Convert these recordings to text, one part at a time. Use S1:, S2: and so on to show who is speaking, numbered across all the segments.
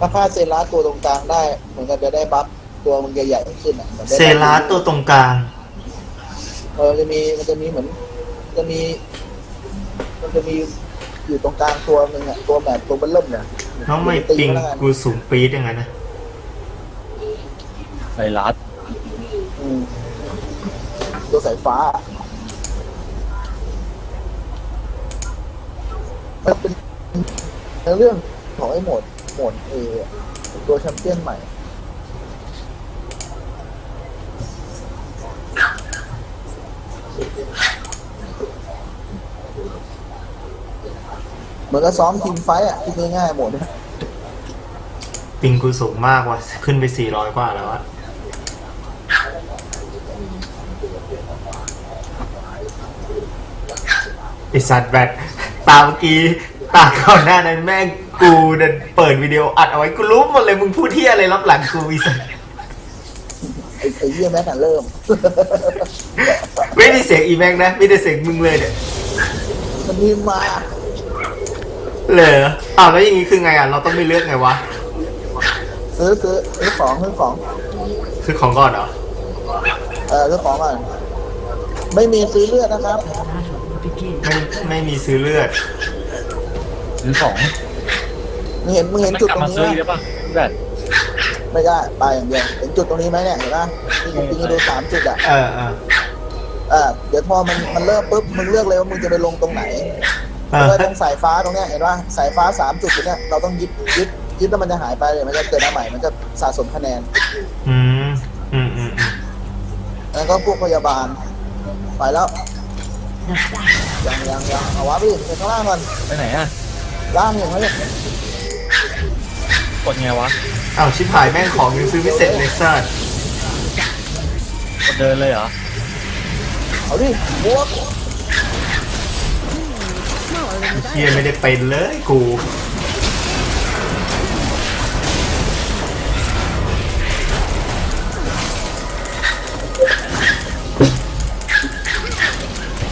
S1: ถ้าฆ่าเซรัสตัวตรงกลางได้เหมือนกับจะได้บัฟตัวมันจะใหญ่ขึ้นอะหมือนได้
S2: เซราสตัวตรงกลาง
S1: เออจะมีมันจะมีเหมือนจะมี มันจะมีอยู่ตรงกลางตัวหนึ่งอะตัวแบบตัวเบลเริ่มเนี่ย
S2: น้องไม่
S1: ตี
S2: ปิง
S1: นแล้วกัน
S2: กูสูงปี๊ดอย่างนั้นนะ
S3: ไซรัส
S1: อืมตัวสายฟ้ามันเป็นในเรื่องของไอ้โหมด โหมดเอตัวแชมเปี้ยนใหม่เหมือนกับซ้อมทีมไฟต์อะที่ง่ายๆหมด
S2: ปิงกูสูงมากว่ะ ขึ้นไป 400 กว่าแล้วอะไอสัตว์แบตตาเมื่อกี้ ตาก่อนหน้านั้นแม่ง กูเดินเปิดวิดีโออัดเอาไว้กูรู้หมดเลยมึงพูดที่อะไรรับหลังกูอีสัตว์
S1: ไอ้ไอ้เยี่ยแม็กน่ะเริ่ม
S2: ไม่มีเสียงอีแม็กนะมีแต่เสียงมึงเลยเนี่ย
S1: มันมีมา
S2: เหรออ้าวแล้วอย่างงี้คือไงอะเราต้องไม่เลือกไงวะ
S1: ซื้อซื้อซื้อของซื้อของ
S2: ซื้อของก่อนเหรอ
S1: เออซื้อของก่อน ไม่มีซื้อเลือดนะครับ
S2: ไม่ไม่มีซื้อเลือด
S3: หรือของ
S1: มึงเห็นมึงเห็น
S3: มัน
S1: จุด
S3: กลับ
S1: ตรง
S3: มา
S1: นี้
S3: ซื้อ
S1: ไหม
S3: อีกได้ปะพี่แบท
S1: ไม่ได้ไปอย่างเดียวเห็นจุดตรงนี้ไหมเนี่ยเห็นปะที่ปิงให้ดูสามจุดอะ
S2: เออเออ
S1: เออเดี๋ยวพอมันมันเริ่มปุ๊บมึงเลือกเลยว่ามึงจะไปลงตรงไหน
S2: เอ
S1: เพ
S2: อ
S1: ราะว่าตรงสายฟ้าตรงเนี้ยเห็นปะสายฟ้าสามจุดตรงเนี้ยเราต้องยึดยึดยึดแล้วมันจะหายไปเลยมันจะเกิดมาใหม่มันจะสะสมคะแนน
S2: อืมอืมอืมอืม
S1: แล้วก็พวกพยาบาล ไปแล้วยังยังยังเอาวะพี่ไปข้างล่างก่อน
S3: ไปไหนอะ
S1: ล่างอย่างไรเนี่ย
S3: กดไงวะ
S2: อ้าวชิบหายแม่งของยังซื้อไม่เสร็จเลยสัส
S3: กดเดินเลยเหรอ
S1: เอาดิบวก
S2: เฮียไม่ได้เป็นเลยกู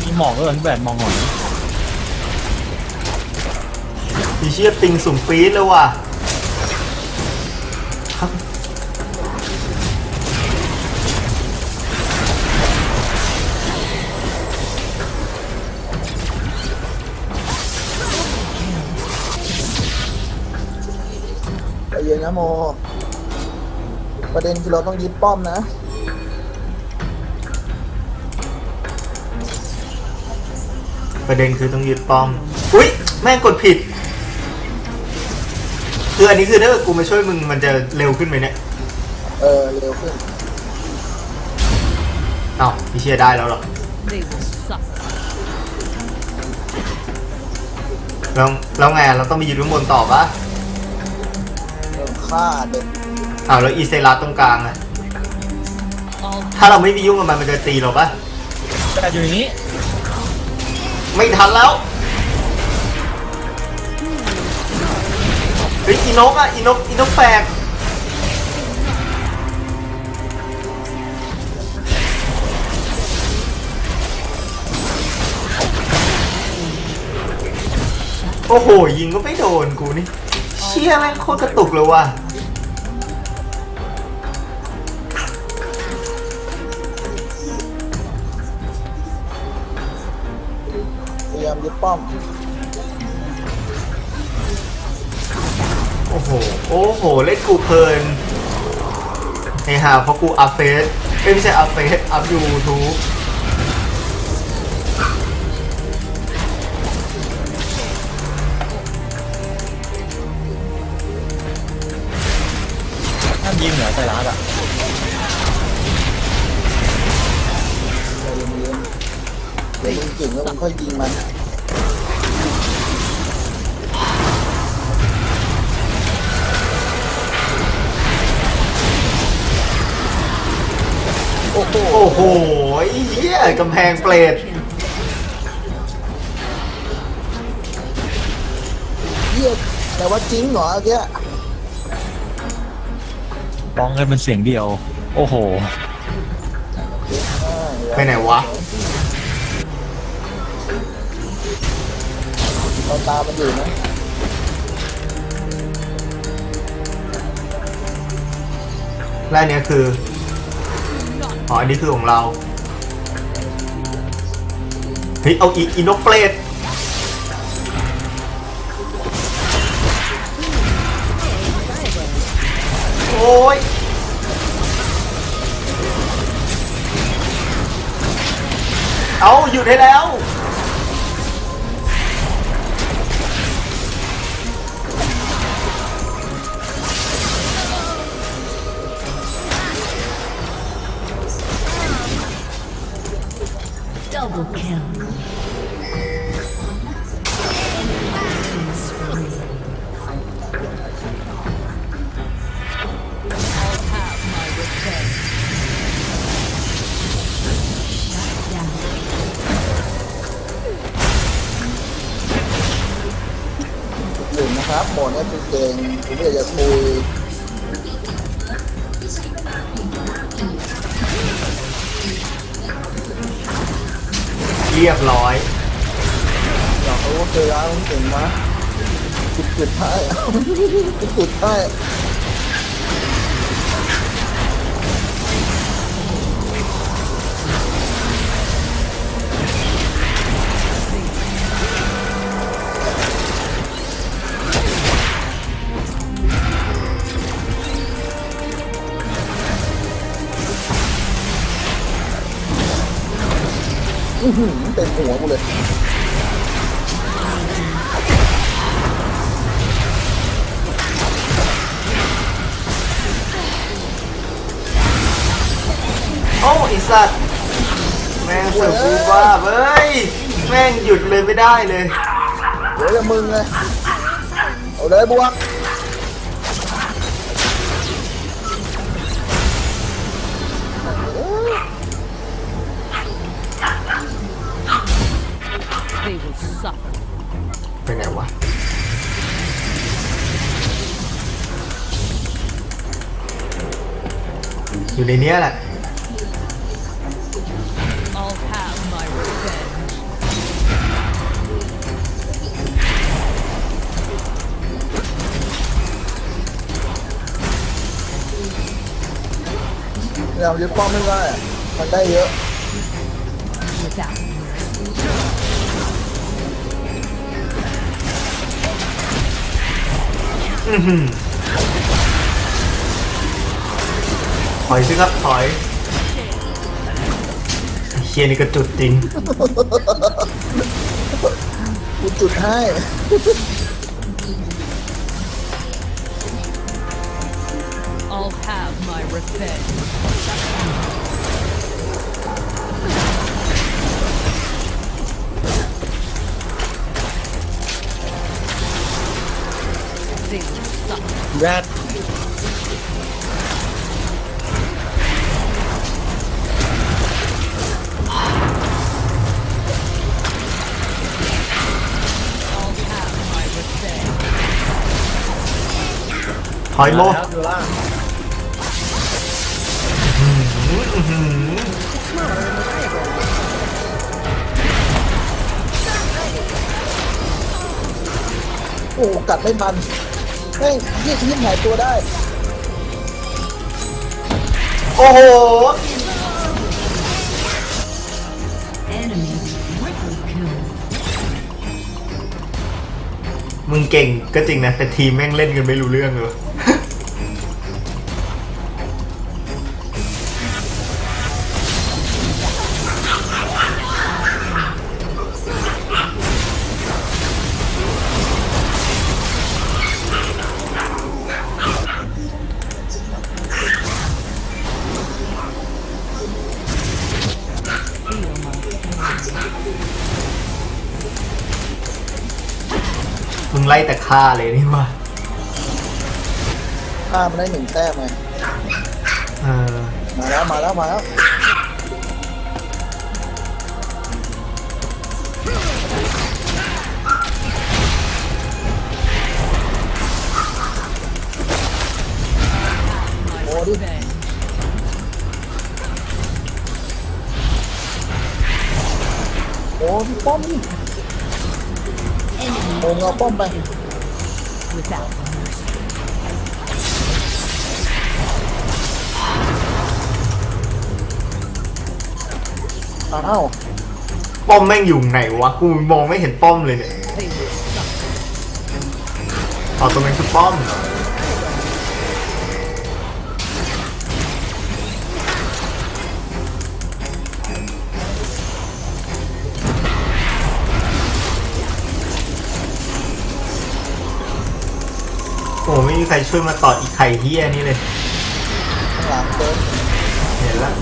S3: มีหมอกด้วยเหรอพี่แบทมองหน่อย
S2: เชียปิงสุ่มปี๊ดเลยว่ะครับ
S1: ใจเย็นนะโม ประเด็นคือเราต้องยึดป้อมนะ
S2: ประเด็นคือต้องยึดป้อม อุ้ยแม่งกดผิด คืออันนี้คือถ้าเกิดกูมาช่วยมึงมันจะเร็วขึ้นไหมเนี่ย
S1: เออเร็วขึ้น
S2: อ้าวพี่เชียได้แล้วเหรอ
S4: They will suffer.
S2: แล้วแล้วไงเราต้องไปยึดข้างบนต่อปะ
S1: เริ่มฆ่าเด็ก
S2: อ้าวแล้วอีเซรัสตรงกลางอะ
S4: All
S2: ถ้าเราไม่ไปยุ่งกับมันมันจะตีเราปะ
S3: แบทอยู่ในนี้
S2: ไม่ทันแล้ว ฮ้ยอีนกอะอีนกอีนกแปลกโอ้โห ยิงก็ไม่โดนกูนี่ เชี่ยแม่งโคตรกระตุกเลยว่ะ
S1: พยายามยึดป้อม
S2: โอ้โห โอ้โห เล่นกูเพลินไอ้ห่าเพราะกูอัพเฟซเอ้ยไม่ใช่อัพเฟซอัพยูทูบ
S3: ห้ามยิงเหรอไซรัสอะ
S1: ใจเย็นๆเดี๋ยวมึงเก่งแล้วมึงค่อยยิงมัน โอ้โห
S2: โอ้โหไอ้เหี้ยกำแพงเปรต
S1: เยี่ยแต่ว่าจริงเหรอเมื่อกี้
S3: ร้องกันเป็นเสียงเดียว โอ้โห
S2: ไปไหนวะ
S1: เราตามมันอยู่นะ
S2: และอันเนี้ยคือ อ๋ออันนี้คือของเราเฮ้ยเอาอีกอินโนเปรตโอ้ยเอาหยุดได้แล้ว
S1: เรี
S2: ยบร้อย
S1: อยากรู้ว่าเคยร้านผมเก่งมะจุดจุดท้ายจุดจุดท้ายอือหือ เต็มหัวกูเลย
S2: โอ้ไอสัตว์แม่งเสือกกูว่าเว้ยแม่งหยุดเลยไม่ได้เลย
S1: เดี๋ยวจะมึงไงเอาเลยบวก
S2: อยู่ในเนี้ยแหละ
S4: I'll have my revenge.
S1: เรายึดป้อมไม่ได้อะมันได้เยอะ
S4: Without
S2: อื้ ถอยสิครับถอยไอ้เคียนี่ก็จุดจริง
S1: กูจุดให้
S4: I'll have my revenge. They will suffer.
S3: แรด
S2: ถอยโม
S3: แล้วดูล่าง
S2: อื้อหือ
S1: โอ้โหกัดไม่ทันแม่งยี่ชิ้นหายตัวได้
S2: โอ้โห
S4: Enemy triple kill.
S2: มึงเก่งก็จริงนะ แต่ทีมแม่งเล่นกันไม่รู้เรื่องเลย ไล่แต่ฆ่าเลยนี่ว่า
S1: ฆ่ามันได้หนึ่งแต้มไง
S2: เออ
S1: มาแล้วมาแล้วมาแล้ว
S4: My
S1: What is-
S4: revenge.
S1: โอ้พี่ป้อมนี่ โงาป้อมไปตาเป้
S2: อมแม่งอยู่ไหนวะ กูมองไม่เห็นป้อมเลยเนี่ย
S4: เอา
S2: ตัวเองคือป้อมเหรอ อ้ไม่มีใครช่วยมาต่ออีกไข่เฮียนี่เลย
S1: ข้างหลังเดิน
S2: เห็นแล้ว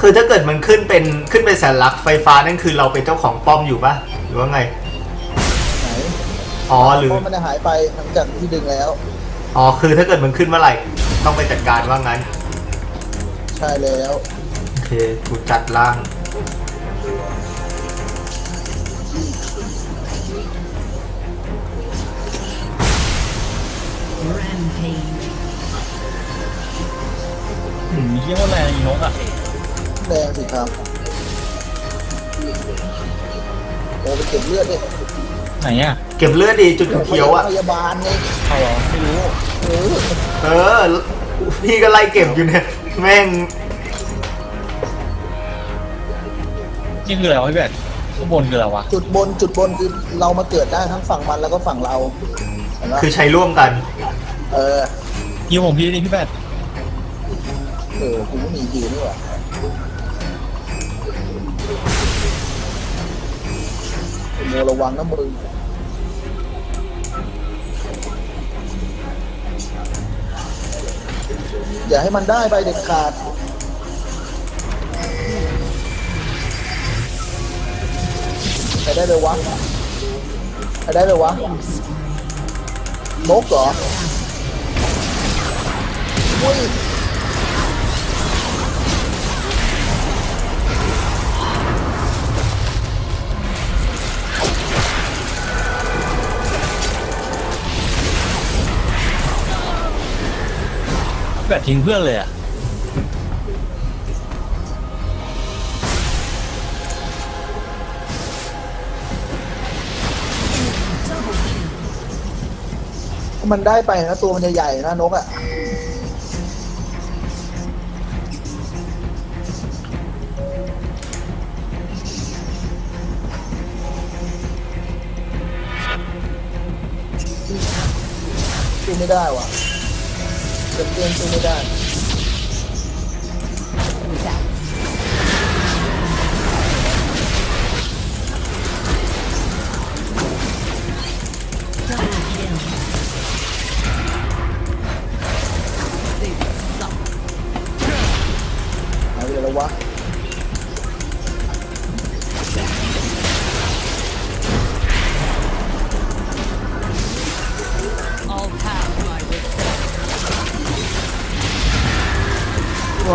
S2: คือถ้าเกิดมันขึ้นเป็นขึ้นเป็นสัญลักษณ์ไฟฟ้านั่นคือเราเป็นเจ้าของป้อมอยู่ปะหรือว่าไง อ๋อหรือ
S1: เพราะมันจะหายไปหลังจากที่ดึงแล้ว
S2: อ๋อคือถ้าเกิดมันขึ้นเมื่อไหร่ต้องไปจัดการว่างั้น
S1: ใช่แล้ว
S2: โอเคกูจัดล่าง
S4: Rampage.
S3: หืมเยี่ยมว่าแรงอีนกอะ
S1: แดงสิครับโอ้ไปเก็บเลือดดิ
S3: ไหนอะ
S2: เก็บเลือดดีจุดเขียวๆอะ
S1: พยาบาลไง
S3: เอาเหรอไม่รู้
S1: เออ
S2: เออ พี่ก็ไล่เก็บอยู่เนี่ย แม่ง
S3: นี่คืออะไรวะพี่แบทข้างบนคืออะไรวะ
S1: จุดบนจุดบนคือเรามาเกิดได้ทั้งฝั่งมันแล้วก็ฝั่งเราเห็นไหม
S2: คือใช้ร่วมกัน
S1: เออ
S3: ยิงผมพี่ดิพี่แบท
S1: เออกูไม่มีฮิวนี่หว่า โมระวังนะมึงอย่าให้มันได้ไปเด็ดขาดใครได้เลยวะใครได้เลยวะนกเหรออุ้ย
S3: แบททิ้งเพื่อนเลยอะ
S1: มันได้ไปนะตัวมันใหญ่ๆนะนกอะไม่ได้ว่ะ เกมเ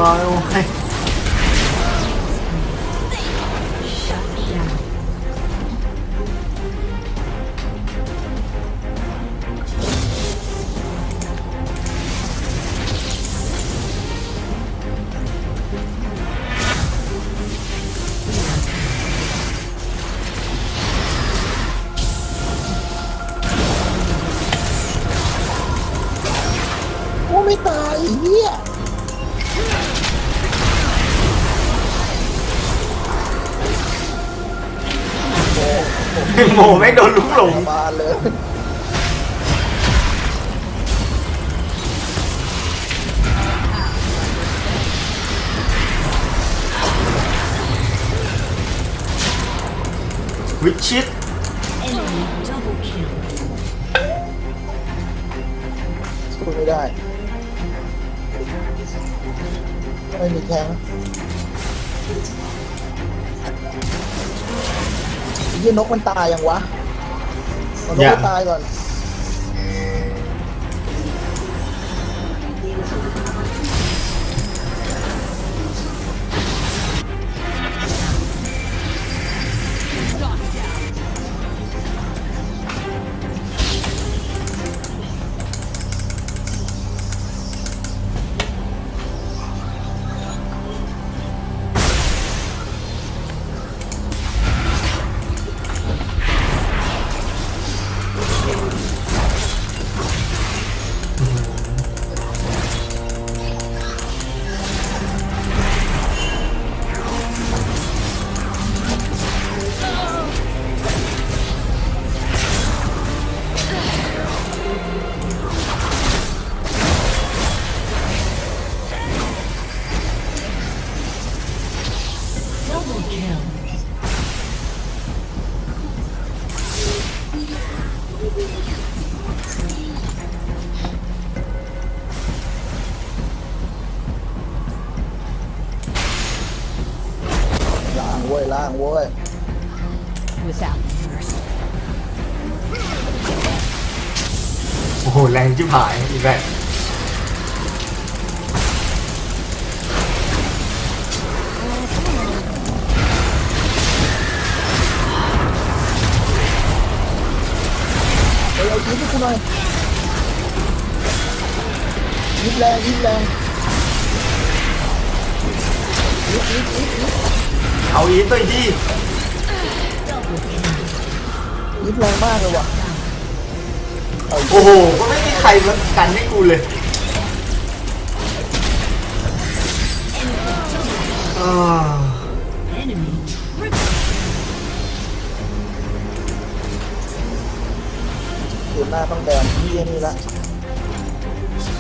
S1: ว้า โม
S2: แม่งโดนลุกหลง
S1: มาเลย
S2: วิชิต
S1: สู้ไม่ได้ ไม่มีแทงนะ ไอ้เหี้ยนกมันตายยังวะมันนก
S2: ยัง
S1: ไม่ตายก่อน
S2: ห้กู
S1: หน่อยยิบแรงยิบแรงยิบยิบยิบยิบ
S2: เอาอีตัวดี
S1: ยิบแรงมากเลยว่ะเอา
S2: โอ้โห ก็ไม่มีใครมากันให้กูเลยอ่า
S1: น้าต้องแดงที่นี่ละ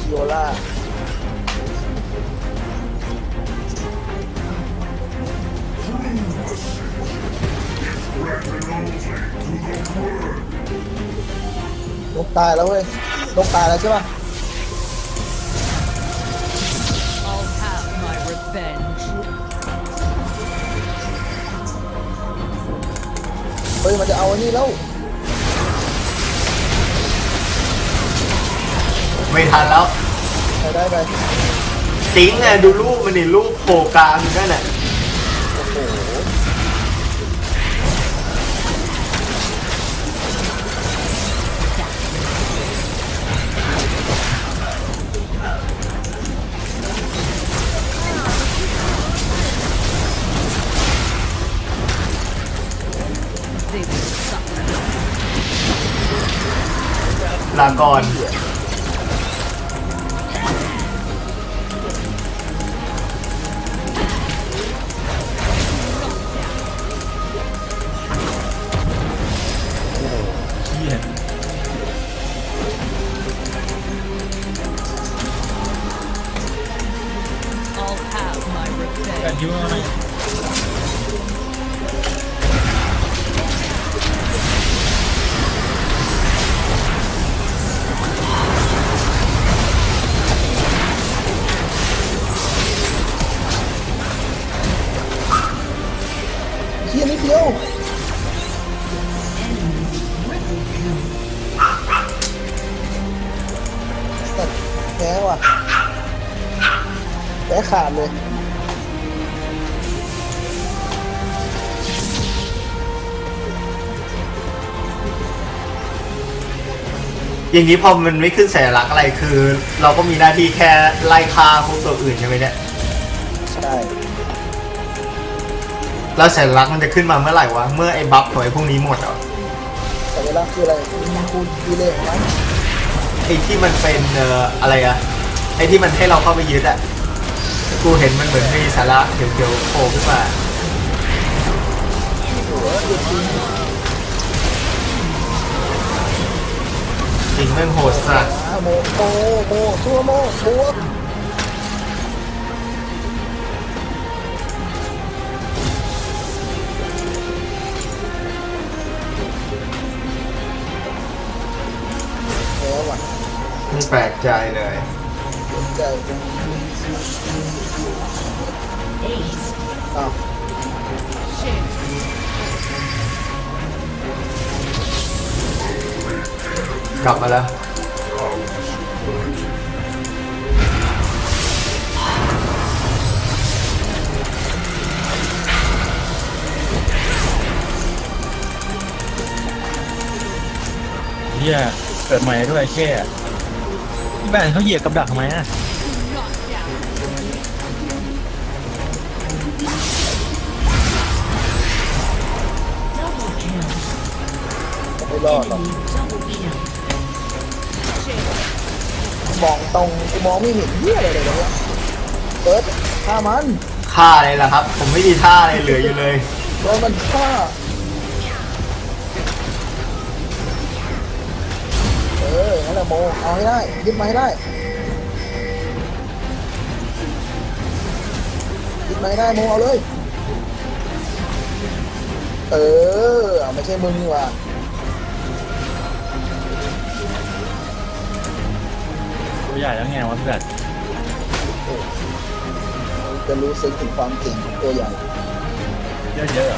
S1: โยล่านกตายแล้วเว้ยนกตายแล้วใช่ป่ะ
S4: I'll have my revenge.
S1: เฮ้ยมันจะเอาอันนี้แล้ว
S2: ไม่ทันแล้ว
S1: ไปได้ไป
S2: ติ้งไงดูรูปมันดิรูปโผล่กลางนั่นแหละ
S1: โอ้โห
S2: ลาก่อน
S4: have my
S3: การ
S4: revenge.
S3: ยิ้มมาหน่อย
S1: เฮียนิดเดียว
S2: อย่างนี้พอมันไม่ขึ้นสัญลักษณ์อะไรคือ เราก็มีหน้าที่แค่ไล่ฆ่าพวกตัวอื่นใช่ไหมเนี่ย
S1: ใช่
S2: แล้วสัญลักษณ์มันจะขึ้นมาเมื่อไหร่วะ เมื่อไอ้บัฟของไอ้พวกนี้หมดเหรอ
S1: แต่เวลาคืออะไรคูณดีเลยของมัน
S2: ไอ้ที่มันเป็นเอ่ออะไรอะไอ้ที่มันให้เราเข้าไปยึดอะกูเห็นมันเหมือนมีสาระเขียวๆโผล่ขึ้นมา
S1: จริง
S2: แม่งโหดสัส
S1: โมโมโมซัวโมบวกแพ้ว่ะ
S2: ไม่แปลกใจเลย
S1: ใจอ้าว
S2: กลับมาแล้ว
S3: เฮียเกิดใหม่ด้วยแค่พี่แบนเขาเหยียบกับดักทำไมอะ
S4: Not down.
S1: ไม่รอดหรอก มองตรงกูมองไม่เห็นเหี้ยอะไรเลยเนี่ยเปิดฆ่ามัน
S2: ฆ่าเลยล่ะครับ ผมไม่มีท่าอะไรเหลืออยู่เลย
S1: โดนมันฆ่าเออนั่นแหละโมเอาให้ได้ยึดมาให้ได้ยึดมาให้ได้โมเอาเลย เออเอาไม่ใช่มึงนี่หว่า
S3: ตัวใหญ่แล้วไงวะพี่แบบโอ้
S1: จะรู้สึกถึงความเก่งของตัวใหญ่
S3: เยอะเยอะ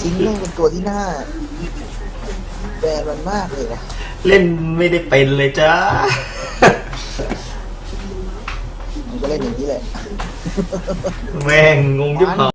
S1: จริงเรื่องเป็นตัวที่น่าแบรนมันมากเลยนะ
S2: เล่นไม่ได้เป็นเลยจ้า
S1: มันก็เล่นอย่างนี้แหละ
S2: แม่งงงยุบหาย